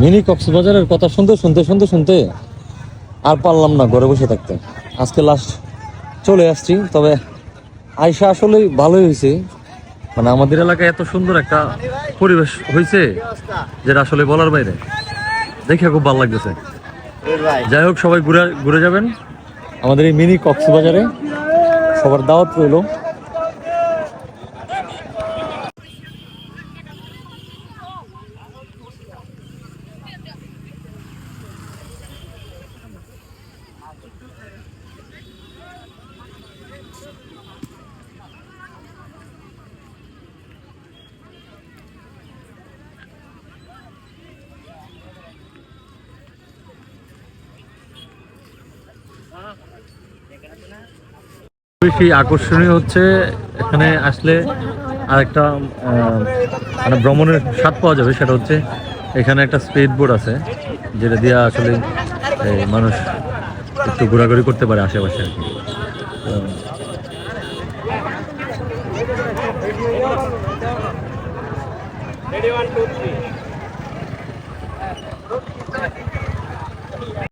Mini কক্সবাজারের কথা শুনতে শুনতে শুনতে শুনতে আর পারলাম না ঘরে বসে থাকতে। আজকে লাস্ট চলে আসছি, তবে আয়সা আসলেই ভালোই হয়েছে। মানে আমাদের এলাকায় এত সুন্দর একটা পরিবেশ হয়েছে যেটা আসলে বলার বাইরে। দেখে খুব ভালো লাগতেছে। যাই হোক, সবাই ঘুরে ঘুরে যাবেন। আমাদের এই মিনি কক্সবাজারে সবার দাওয়াত রইল। বেশি আকর্ষণীয় হচ্ছে এখানে আসলে আরেকটা মানে ভ্রমণের স্বাদ পাওয়া যাবে, সেটা হচ্ছে এখানে একটা স্পিড বোর্ড আছে, যেটা দিয়ে আসলে মানুষ একটু ঘোরাঘুরি করতে পারে আশেপাশে আর কি।